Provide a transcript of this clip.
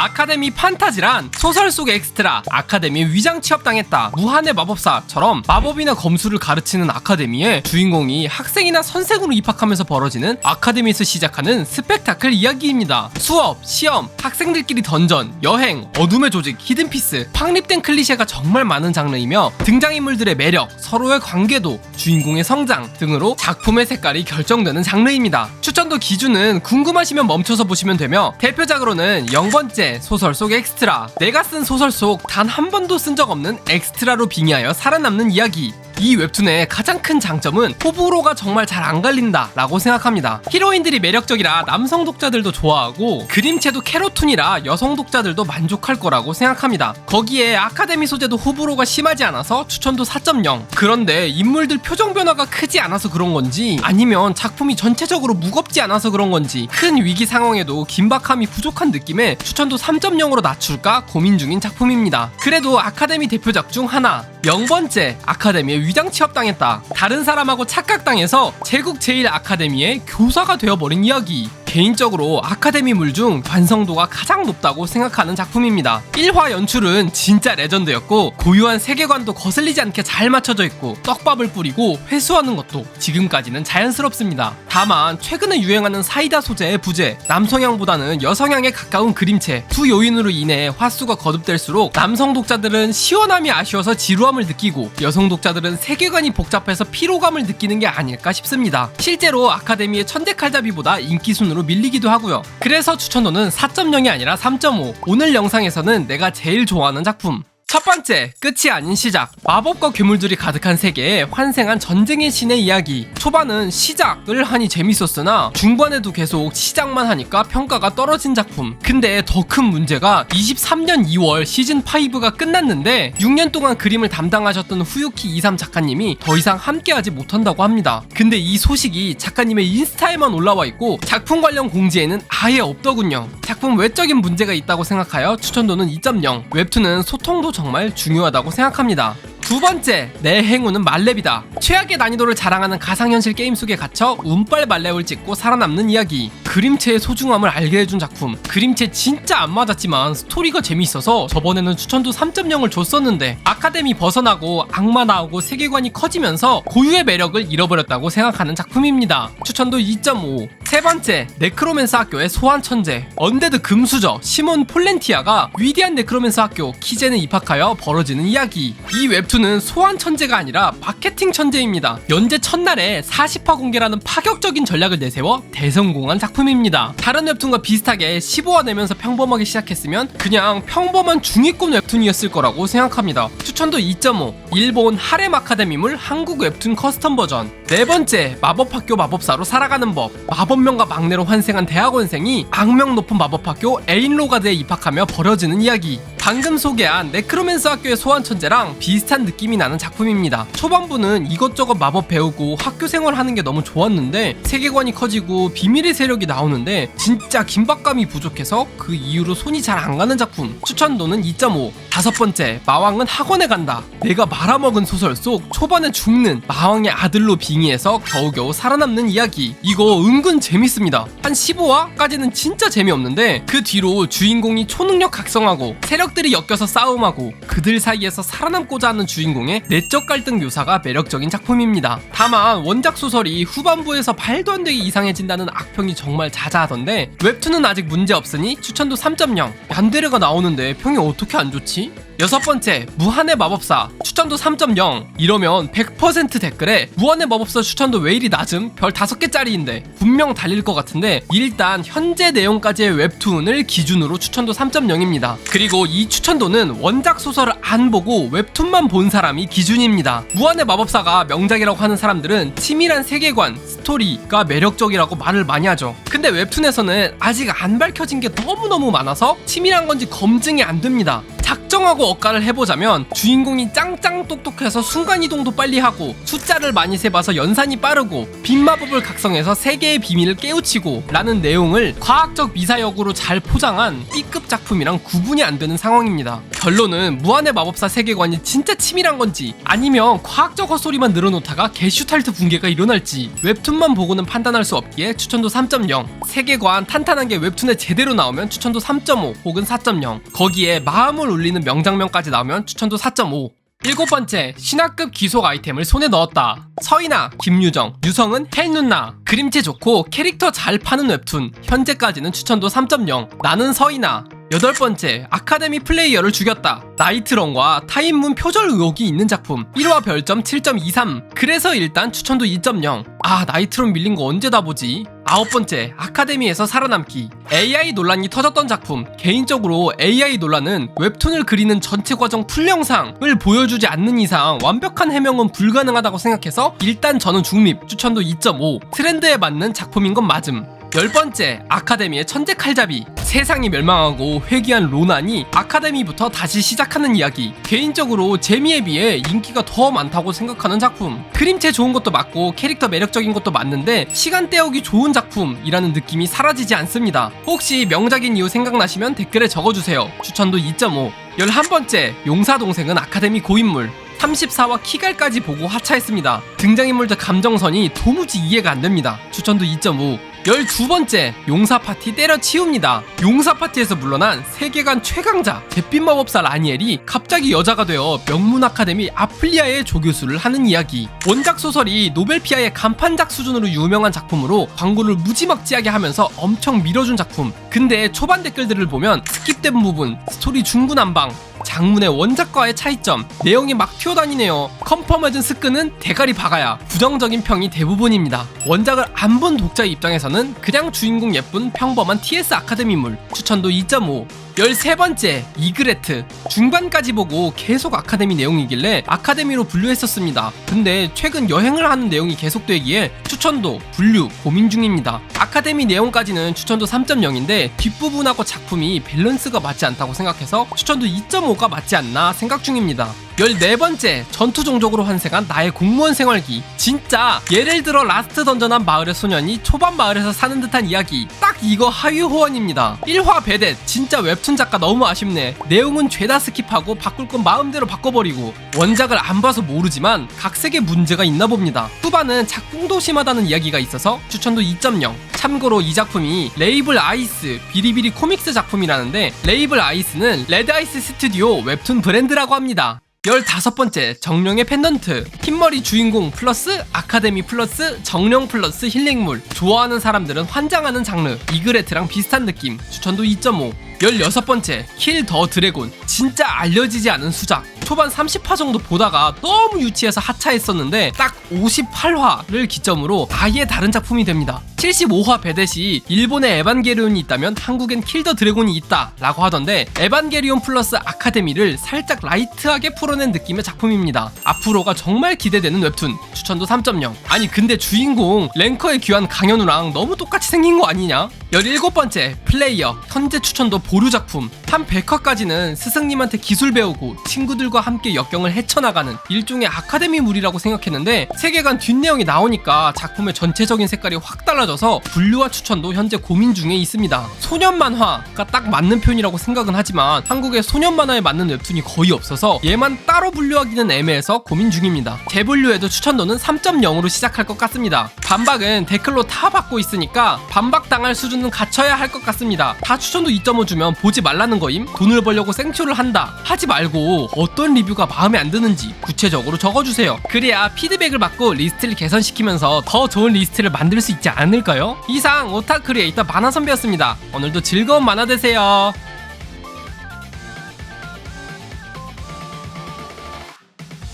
아카데미 판타지란 소설 속 엑스트라 아카데미 위장 취업당했다 무한의 마법사처럼 마법이나 검수를 가르치는 아카데미에 주인공이 학생이나 선생으로 입학하면서 벌어지는 아카데미에서 시작하는 스펙타클 이야기입니다. 수업, 시험, 학생들끼리 던전, 여행, 어둠의 조직, 히든피스 확립된 클리셰가 정말 많은 장르이며 등장인물들의 매력, 서로의 관계도, 주인공의 성장 등으로 작품의 색깔이 결정되는 장르입니다. 추천도 기준은 궁금하시면 멈춰서 보시면 되며 대표작으로는 0번째 소설 속 엑스트라. 내가 쓴 소설 속 단 한 번도 쓴 적 없는 엑스트라로 빙의하여 살아남는 이야기 이 웹툰의 가장 큰 장점은 호불호가 정말 잘 안 갈린다 라고 생각합니다. 히로인들이 매력적이라 남성 독자들도 좋아하고 그림체도 캐로툰이라 여성 독자들도 만족할 거라고 생각합니다. 거기에 아카데미 소재도 호불호가 심하지 않아서 추천도 4.0 그런데 인물들 표정 변화가 크지 않아서 그런 건지 아니면 작품이 전체적으로 무겁지 않아서 그런 건지 큰 위기 상황에도 긴박함이 부족한 느낌에 추천도 3.0으로 낮출까 고민 중인 작품입니다. 그래도 아카데미 대표작 중 하나 0번째 아카데미에 위장 취업당했다. 다른 사람하고 착각당해서 제국 제일 아카데미의 교사가 되어버린 이야기. 개인적으로 아카데미물 중 완성도가 가장 높다고 생각하는 작품입니다. 1화 연출은 진짜 레전드였고 고유한 세계관도 거슬리지 않게 잘 맞춰져 있고 떡밥을 뿌리고 회수하는 것도 지금까지는 자연스럽습니다. 다만 최근에 유행하는 사이다 소재의 부재, 남성향보다는 여성향에 가까운 그림체 두 요인으로 인해 화수가 거듭될수록 남성 독자들은 시원함이 아쉬워서 지루함을 느끼고 여성 독자들은 세계관이 복잡해서 피로감을 느끼는 게 아닐까 싶습니다. 실제로 아카데미의 천재 칼잡이보다 인기 순으로 밀리기도 하고요. 그래서 추천도는 4.0이 아니라 3.5. 오늘 영상에서는 내가 제일 좋아하는 작품 첫 번째, 끝이 아닌 시작. 마법과 괴물들이 가득한 세계에 환생한 전쟁의 신의 이야기. 초반은 시작을 하니 재밌었으나 중반에도 계속 시작만 하니까 평가가 떨어진 작품. 근데 더 큰 문제가 23년 2월 시즌 5가 끝났는데 6년 동안 그림을 담당하셨던 후유키 이삼 작가님이 더 이상 함께하지 못한다고 합니다. 근데 이 소식이 작가님의 인스타에만 올라와 있고 작품 관련 공지에는 아예 없더군요. 작품 외적인 문제가 있다고 생각하여 추천도는 2.0. 웹툰은 소통도 정말 중요하다고 생각합니다. 두 번째, 내 행운은 말렙이다. 최악의 난이도를 자랑하는 가상현실 게임 속에 갇혀 운빨 말렙을 찍고 살아남는 이야기. 그림체의 소중함을 알게 해준 작품. 그림체 진짜 안 맞았지만 스토리가 재미있어서 저번에는 추천도 3.0을 줬었는데 아카데미 벗어나고 악마 나오고 세계관이 커지면서 고유의 매력을 잃어버렸다고 생각하는 작품입니다. 추천도 2.5. 세 번째, 네크로맨스 학교의 소환 천재. 언데드 금수저 시몬 폴렌티아가 위대한 네크로맨스 학교 키젠에 입학하여 벌어지는 이야기. 이 웹툰은 소환 천재가 아니라 마케팅 천재입니다. 연재 첫날에 40화 공개라는 파격적인 전략을 내세워 대성공한 작품입니다. 다른 웹툰과 비슷하게 15화 내면서 평범하게 시작했으면 그냥 평범한 중위권 웹툰이었을 거라고 생각합니다. 추천도 2.5. 일본 하렘 아카데미물 한국 웹툰 커스텀 버전. 네 번째, 마법학교 마법사로 살아가는 법. 마법 명과 막내로 환생한 대학원생이 악명 높은 마법학교 에인로가드에 입학하며 벌어지는 이야기. 방금 소개한 네크로맨스 학교의 소환 천재랑 비슷한 느낌이 나는 작품입니다. 초반부는 이것저것 마법 배우고 학교 생활하는 게 너무 좋았는데 세계관이 커지고 비밀의 세력이 나오는데 진짜 긴박감이 부족해서 그 이후로 손이 잘 안 가는 작품. 추천도는 2.5. 다섯 번째, 마왕은 학원에 간다. 내가 말아먹은 소설 속 초반에 죽는 마왕의 아들로 빙의해서 겨우겨우 살아남는 이야기. 이거 은근 재밌습니다. 한 15화까지는 진짜 재미없는데 그 뒤로 주인공이 초능력 각성하고 세력 들이 엮여서 싸움하고 그들 사이에서 살아남고자 하는 주인공의 내적 갈등 묘사가 매력적인 작품입니다. 다만 원작 소설이 후반부에서 말도 안 되게 이상해진다는 악평이 정말 자자하던데 웹툰은 아직 문제 없으니 추천도 3.0. 얀데르가 나오는데 평이 어떻게 안 좋지? 여섯 번째, 무한의 마법사. 추천도 3.0. 이러면 100% 댓글에 무한의 마법사 추천도 왜 이리 낮음? 별 5개짜리인데. 분명 달릴 것 같은데, 일단 현재 내용까지의 웹툰을 기준으로 추천도 3.0입니다. 그리고 이 추천도는 원작 소설을 안 보고 웹툰만 본 사람이 기준입니다. 무한의 마법사가 명작이라고 하는 사람들은 치밀한 세계관, 스토리가 매력적이라고 말을 많이 하죠. 근데 웹툰에서는 아직 안 밝혀진 게 너무너무 많아서 치밀한 건지 검증이 안 됩니다. 작정하고 억가를 해보자면 주인공이 짱짱 똑똑해서 순간이동도 빨리 하고 숫자를 많이 세봐서 연산이 빠르고 빈마법을 각성해서 세계의 비밀을 깨우치고 라는 내용을 과학적 미사역으로 잘 포장한 B급 작품이랑 구분이 안 되는 상황입니다. 결론은 무한의 마법사 세계관이 진짜 치밀한 건지 아니면 과학적 헛소리만 늘어놓다가 게슈탈트 붕괴가 일어날지 웹툰만 보고는 판단할 수 없기에 추천도 3.0 세계관 탄탄한 게 웹툰에 제대로 나오면 추천도 3.5 혹은 4.0 거기에 마음을 울리는 명장면까지 나오면 추천도 4.5 일곱 번째, 신화급 귀속 아이템을 손에 넣었다. 서인아, 김유정, 유성은 헬눈나. 그림체 좋고 캐릭터 잘 파는 웹툰. 현재까지는 추천도 3.0. 나는 서인아. 여덟 번째, 아카데미 플레이어를 죽였다. 나이트런과 타임문 표절 의혹이 있는 작품. 1화 별점 7.23. 그래서 일단 추천도 2.0. 아, 나이트런 밀린 거 언제 다 보지? 아홉 번째, 아카데미에서 살아남기. AI 논란이 터졌던 작품. 개인적으로 AI 논란은 웹툰을 그리는 전체 과정 풀 영상을 보여주지 않는 이상 완벽한 해명은 불가능하다고 생각해서 일단 저는 중립, 추천도 2.5. 트렌드에 맞는 작품인 건 맞음. 열 번째, 아카데미의 천재 칼잡이. 세상이 멸망하고 회귀한 로난이 아카데미부터 다시 시작하는 이야기. 개인적으로 재미에 비해 인기가 더 많다고 생각하는 작품. 그림체 좋은 것도 맞고 캐릭터 매력적인 것도 맞는데 시간 때우기 좋은 작품이라는 느낌이 사라지지 않습니다. 혹시 명작인 이유 생각나시면 댓글에 적어주세요. 추천도 2.5. 11번째, 용사 동생은 아카데미 고인물. 34화 키갈까지 보고 하차했습니다. 등장인물들 감정선이 도무지 이해가 안 됩니다. 추천도 2.5. 12번째 용사 파티 때려치웁니다. 용사 파티에서 물러난 세계관 최강자 잿빛 마법사 라니엘이 갑자기 여자가 되어 명문 아카데미 아플리아의 조교수를 하는 이야기. 원작 소설이 노벨피아의 간판작 수준으로 유명한 작품으로 광고를 무지막지하게 하면서 엄청 밀어준 작품. 근데 초반 댓글들을 보면 스킵된 부분, 스토리 중구난방, 장문의 원작과의 차이점, 내용이 막 튀어다니네요. 컨퍼머즌 스크는 대가리 박아야 부정적인 평이 대부분입니다. 원작을 안 본 독자 입장에서 는 그냥 주인공 예쁜 평범한 TS 아카데미물 추천도 2.5. 13번째 이그레트 중반까지 보고 계속 아카데미 내용이길래 아카데미로 분류했었습니다. 근데 최근 여행을 하는 내용이 계속되기에 추천도 분류 고민 중입니다. 아카데미 내용까지는 추천도 3.0인데 뒷부분하고 작품이 밸런스가 맞지 않다고 생각해서 추천도 2.5가 맞지 않나 생각 중입니다. 14번째 전투 종족으로 환생한 나의 공무원 생활기 진짜 예를 들어 라스트 던전한 마을의 소년이 초반 마을에서 사는 듯한 이야기 딱 이거 하위 호언입니다 1화 배댓 진짜 웹툰 작가 너무 아쉽네. 내용은 죄다 스킵하고 바꿀 건 마음대로 바꿔버리고 원작을 안 봐서 모르지만 각색에 문제가 있나 봅니다. 후반은 작품도 심하다는 이야기가 있어서 추천도 2.0 참고로 이 작품이 레이블 아이스 비리비리 코믹스 작품이라는데 레이블 아이스는 레드 아이스 스튜디오 웹툰 브랜드라고 합니다. 15번째 정령의 펜던트. 흰머리 주인공 플러스 아카데미 플러스 정령 플러스 힐링물. 좋아하는 사람들은 환장하는 장르. 이그레트랑 비슷한 느낌. 추천도 2.5 16번째 킬 더 드래곤. 진짜 알려지지 않은 수작. 초반 30화 정도 보다가 너무 유치해서 하차했었는데 딱 58화를 기점으로 아예 다른 작품이 됩니다 75화 베댓이 일본에 에반게리온이 있다면 한국엔 킬더 드래곤이 있다 라고 하던데 에반게리온 플러스 아카데미를 살짝 라이트하게 풀어낸 느낌의 작품입니다. 앞으로가 정말 기대되는 웹툰 추천도 3.0 아니 근데 주인공 랭커에 귀한 강현우랑 너무 똑같이 생긴 거 아니냐? 17번째 플레이어 현재 추천도 보류 작품. 한 100화까지는 스승님한테 기술 배우고 친구들과 함께 역경을 헤쳐나가는 일종의 아카데미물이라고 생각했는데 세계관 뒷내용이 나오니까 작품의 전체적인 색깔이 확 달라져 서 분류와 추천도 현재 고민 중에 있습니다. 소년 만화가 딱 맞는 표현이라고 생각은 하지만 한국에 소년 만화에 맞는 웹툰이 거의 없어서 얘만 따로 분류하기는 애매해서 고민 중입니다. 재분류에도 추천도는 3.0으로 시작할 것 같습니다. 반박은 댓글로 다 받고 있으니까 반박당할 수준은 갖춰야 할 것 같습니다. 다 추천도 2.5 주면 보지 말라는 거임? 돈을 벌려고 생쇼를 한다. 하지 말고 어떤 리뷰가 마음에 안 드는지 구체적으로 적어주세요. 그래야 피드백을 받고 리스트를 개선시키면서 더 좋은 리스트를 만들 수 있지 않을까요? 이상 오타 크리에이터 만화 선배였습니다 오늘도 즐거운 만화 되세요